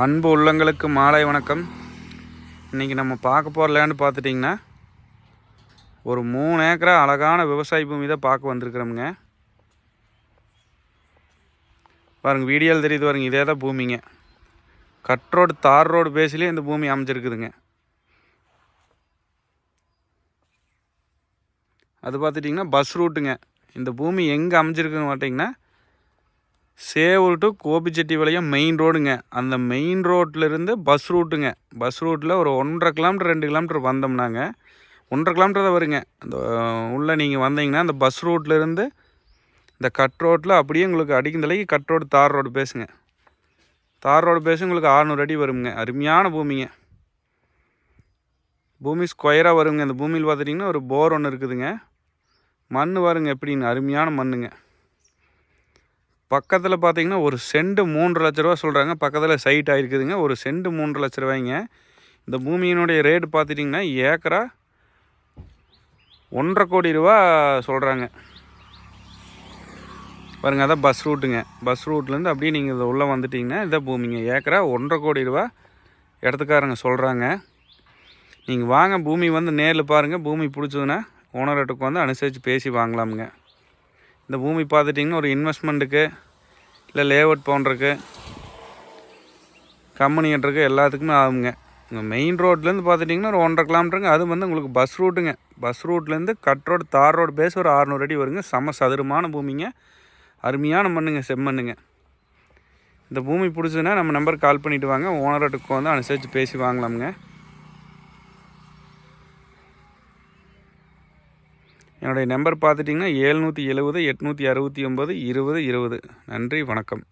அன்பு உள்ளங்களுக்கு மாலை வணக்கம். இன்றைக்கி நம்ம பார்க்க போகிற லேண்டு பார்த்துட்டிங்கன்னா ஒரு மூணு ஏக்கரா அழகான விவசாய பூமி தான் பார்க்க வந்திருக்கிறோமுங்க. பாருங்க வீடியோவில் தெரியுது பாருங்க இதே தான் பூமிங்க. கட் ரோடு தார் ரோடு பேஸ்லேயே இந்த பூமி அமைஞ்சிருக்குதுங்க. அது பார்த்துட்டிங்கன்னா பஸ் ரூட்டுங்க இந்த பூமி எங்கே அமைஞ்சிருக்குன்னு பார்த்தீங்கன்னா சேவூர் டு கோபிச்செட்டிபாளையம் மெயின் ரோடுங்க அந்த மெயின் ரோட்லேருந்து பஸ் ரூட்டுங்க பஸ் ரூட்டில் ஒரு ஒன்றரை கிலோமீட்டர் ரெண்டு கிலோமீட்டர் வந்தோம்னாங்க. ஒன்றரை கிலோமீட்டர் தான் வருங்க. அந்த உள்ளே நீங்கள் வந்தீங்கன்னா அந்த பஸ் ரூட்லேருந்து இந்த கட் ரோட்டில் அப்படியே உங்களுக்கு அடிக்கந்தலைக்கு கட் ரோடு தார் ரோடு பேசுங்க. தார் ரோடு பேசு உங்களுக்கு ஆறுநூறு அடி வருங்க. அருமையான பூமிங்க. பூமி ஸ்கொயராக வருங்க. இந்த பூமியில் பார்த்துட்டிங்கன்னா ஒரு போர் ஒன்று இருக்குதுங்க. மண் வருங்க எப்படின்னு. அருமையான மண்ணுங்க. பக்கத்தில் பார்த்தீங்கன்னா ஒரு செண்டு மூன்று லட்ச ரூபா சொல்கிறாங்க பக்கத்தில் சைட் ஆகிருக்குதுங்க ஒரு செண்டு மூன்று லட்ச ரூபாய்ங்க. இந்த பூமியினுடைய ரேட்டு பார்த்துட்டிங்கன்னா ஏக்கரா ஒன்றரை கோடி ரூபா சொல்கிறாங்க பாருங்க அதான் பஸ் ரூட்டுங்க பஸ் ரூட்லேருந்து அப்படியே நீங்கள் இதை உள்ளே வந்துட்டிங்கன்னா இதான் பூமிங்க. ஏக்கரா ஒன்றரை கோடி ரூபா இடத்துக்காரங்க சொல்கிறாங்க நீங்கள் வாங்க பூமி வந்து நேரில் பாருங்கள் பூமி பிடிச்சதுன்னா ஓனர்கிட்ட வந்து அனுசரித்து பேசி வாங்கலாமுங்க. இந்த பூமி பார்த்துட்டிங்கன்னா ஒரு இன்வெஸ்ட்மெண்ட்டுக்கு இல்லை லேஅவுட் போன்றக்கு கம்பெனிகிட்டருக்கு எல்லாத்துக்குமே ஆகுங்க. இங்கே மெயின் ரோட்லேருந்து பார்த்துட்டிங்கன்னா ஒரு ஒன்றரை கிலோமீட்டருங்க அது வந்து உங்களுக்கு பஸ் ரூட்டுங்க பஸ் ரூட்லேருந்து கட் ரோடு தார் ரோடு பேஸ் ஒரு அறநூறு அடி வருங்க. செம சதுரமான பூமிங்க. அருமையான மண்ணுங்க செம்மண்ணுங்க. இந்த பூமி பிடிச்சதுன்னா நம்ம நம்பருக்கு கால் பண்ணிவிட்டு வாங்க. ஓனர்கிட்ட வந்து அனுசரித்து பேசி வாங்கலாமுங்க. என்னுடைய நம்பர் பார்த்துட்டிங்கன்னா ஏழ்நூற்றி எழுபது எட்நூற்றி அறுபத்தி ஒம்பது இருபது இருபது. நன்றி வணக்கம்.